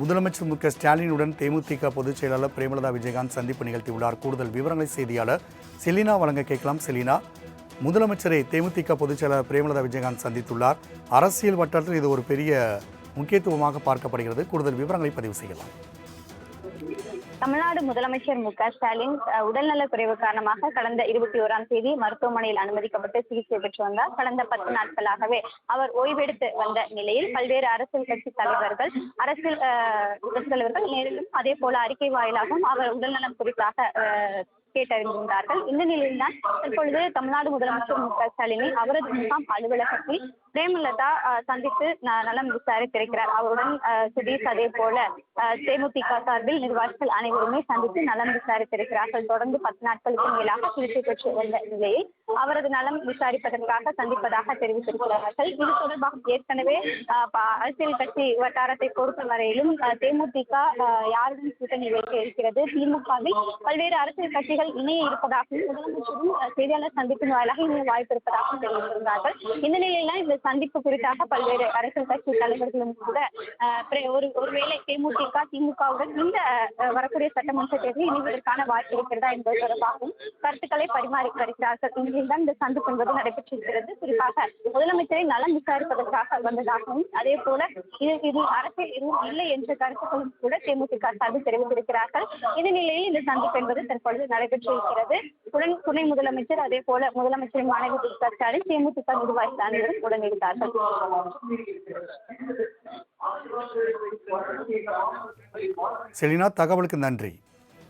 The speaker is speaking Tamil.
முதலமைச்சர் மு க ஸ்டாலினுடன் தேமுதிக பொதுச் செயலாளர் பிரேமலதா விஜயகாந்த் சந்திப்பு நிகழ்த்தியுள்ளார். கூடுதல் விவரங்களை செய்தியாளர் செலினா வழங்க கேட்கலாம். செலினா முதலமைச்சரை தேமுதிக பொதுச் செயலாளர் பிரேமலதா விஜயகாந்த் சந்தித்துள்ளார். அரசியல் வட்டாரத்தில் இது ஒரு பெரிய முக்கியத்துவமாக பார்க்கப்படுகிறது. கூடுதல் விவரங்களை பதிவு செய்யலாம். தமிழ்நாடு முதலமைச்சர் மு க ஸ்டாலின் உடல்நலக் குறைவு காரணமாக கடந்த இருபத்தி ஓராம் தேதி மருத்துவமனையில் அனுமதிக்கப்பட்டு சிகிச்சை பெற்று வந்தார். கடந்த பத்து நாட்களாகவே அவர் ஓய்வெடுத்து வந்த நிலையில் பல்வேறு அரசியல் கட்சி தலைவர்கள் அரசியல் தலைவர்கள் நேரிலும் அதே போல அறிக்கை வாயிலாகவும் அவர் உடல்நலம் குறித்தாக கேட்டறிந்திருந்தார்கள். இந்த நிலையில்தான் தற்பொழுது தமிழ்நாடு முதலமைச்சர் மு க ஸ்டாலினை அவரது முகாம் அலுவலகத்தில் பிரேமலதா சந்தித்து நலம் விசாரித்திருக்கிறார் அவருடன் சுதீஷ் அதே போல தேமுதிக சார்பில் நிர்வாகிகள் அனைவருமே சந்தித்து நலம் விசாரித்திருக்கிறார்கள் தொடர்ந்து பத்து நாட்களுக்கு மேலாக சிகிச்சை பெற்று வந்த நிலையில் அவரது நலம் விசாரிப்பதற்காக சந்திப்பதாக தெரிவித்திருக்கிறார்கள். இது தொடர்பாக ஏற்கனவே அரசியல் கட்சி வட்டாரத்தை பொறுத்த வரையிலும் தேமுதிக யாருடன் கூட்டணி வைக்க இருக்கிறது? திமுகவில் பல்வேறு அரசியல் கட்சிகள் இணைய இருப்பதாகவும் முதலமைச்சரும் செய்தியாளர் சந்திப்பின் வாயிலாக இணைய வாய்ப்பு இருப்பதாகவும் தெரிவித்திருந்தார்கள். இந்த நிலையில இந்த சந்திப்பு குறித்தாக பல்வேறு அரசியல் கட்சி தலைவர்களும் கூட ஒரு ஒருவேளை தேமுதிக திமுகவுடன் இந்த வரக்கூடிய சட்டமன்ற தேர்தலில் இணைவதற்கான வாய்ப்பு இருக்கிறதா என்பது தொடர்பாகவும் கருத்துக்களை பரிமாறி வருகிறார்கள். இன்றில்தான் இந்த சந்திப்பு என்பது நடைபெற்றிருக்கிறது. குறிப்பாக முதலமைச்சரை நலம் விசாரிப்பதற்காக வந்ததாகவும் அதே போல இது இது அரசியல் எதுவும் இல்லை என்ற கருத்துக்களும் கூட தேமுதிக சார்பில் தெரிவித்திருக்கிறார்கள். இந்த நிலையில் இந்த சந்திப்பு என்பது தற்பொழுது நடைபெற்றிருக்கிறது உடன் துணை முதலமைச்சர் அதே போல முதலமைச்சரின் மாணவி மு க ஸ்டாலின் தேமுதிக நிர்வாகிகள் அனைவரும் உடன் இருந்தார்கள் செலினா தகவலுக்கு நன்றி.